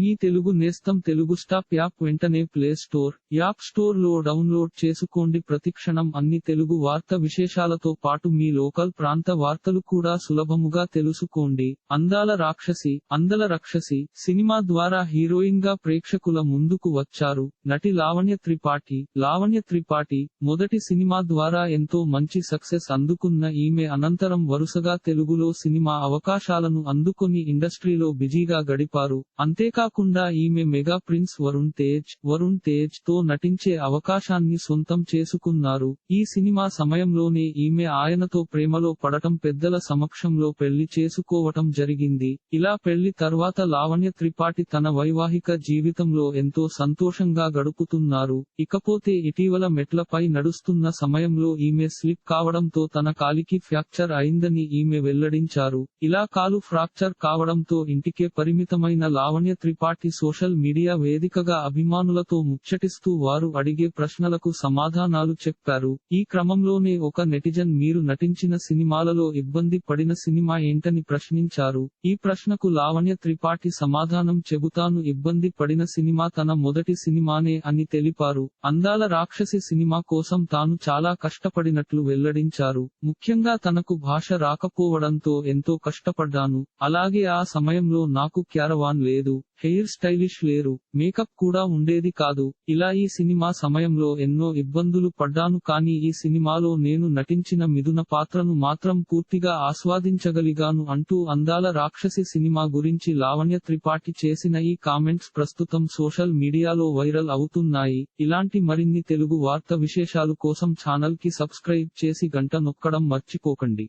మీ తెలుగు నేస్తం Telugu stop app వెంటనే play store app స్టోర్లో డౌన్లోడ్ చేసుకోండి. ప్రతిక్షణం అన్ని తెలుగు వార్త విశేషాలతో పాటు మీ లోకల్ ప్రాంత వార్తలు కూడా సులభముగా తెలుసుకోండి. అందాల రాక్షసి అందల రక్షసి సినిమా ద్వారా హీరోయిన్గా ప్రేక్షకుల ముందుకు వచ్చారు. నటి లావణ్య త్రిపాఠి లావణ్య త్రిపాఠి మొదటి సినిమా ద్వారా ఎంతో మంచి సక్సెస్ అందుకున్న ఈమె అనంతరం వరుసగా తెలుగులో సినిమా అవకాశాలను అందుకొని ఇండస్ట్రీలో బిజీగా గడిపారు. అంతేకా అంతేకాకుండా ఈమె మెగా ప్రిన్స్ వరుణ్ తేజ్ వరుణ్ తేజ్తో నటించే అవకాశాన్ని సొంతం చేసుకున్నారు. ఈ సినిమా సమయంలోనే ఈమె ఆయనతో ప్రేమలో పడటం పెద్దల సమక్షంలో పెళ్ళి చేసుకోవటం జరిగింది. ఇలా పెళ్ళి తర్వాత లావణ్య త్రిపాఠి తన వైవాహిక జీవితంలో ఎంతో సంతోషంగా గడుపుతున్నారు. ఇకపోతే ఇటీవల మెట్లపై నడుస్తున్న సమయంలో ఈమె స్లిప్ కావడంతో తన కాలికి ఫ్రాక్చర్ అయిందని ఈమె వెల్లడించారు. ఇలా కాలు ఫ్రాక్చర్ కావడంతో ఇంటికే పరిమితమైన లావణ్య త్రిపాఠి సోషల్ మీడియా వేదికగా అభిమానులతో ముచ్చటిస్తూ వారు అడిగే ప్రశ్నలకు సమాధానాలు చెప్పారు. ఈ క్రమంలోనే ఒక నెటిజన్ మీరు నటించిన సినిమాలలో ఇబ్బంది పడిన సినిమా ఏంటని ప్రశ్నించారు. ఈ ప్రశ్నకు లావణ్య త్రిపాఠి సమాధానం చెబుతాను ఇబ్బంది పడిన సినిమా తన మొదటి సినిమానే అని తెలిపారు. అందాల రాక్షసి సినిమా కోసం తాను చాలా కష్టపడినట్లు వెల్లడించారు. ముఖ్యంగా తనకు భాష రాకపోవడంతో ఎంతో కష్టపడ్డాను. అలాగే ఆ సమయంలో నాకు క్యారవాన్ లేదు. హెయిర్ స్టైలిష్ లేరు మేకప్ కూడా ఉండేది కాదు. ఇలా ఈ సినిమా సమయంలో ఎన్నో ఇబ్బందులు పడ్డాను కానీ ఈ సినిమాలో నేను నటించిన మిథున పాత్రను మాత్రం పూర్తిగా ఆస్వాదించగలిగాను అంటూ అందాల రాక్షసి సినిమా గురించి లావణ్య త్రిపాఠి చేసిన ఈ కామెంట్స్ ప్రస్తుతం సోషల్ మీడియాలో వైరల్ అవుతున్నాయి. ఇలాంటి మరిన్ని తెలుగు వార్త విశేషాలు కోసం ఛానల్కి సబ్స్క్రైబ్ చేసి గంట నొక్కడం మర్చిపోకండి.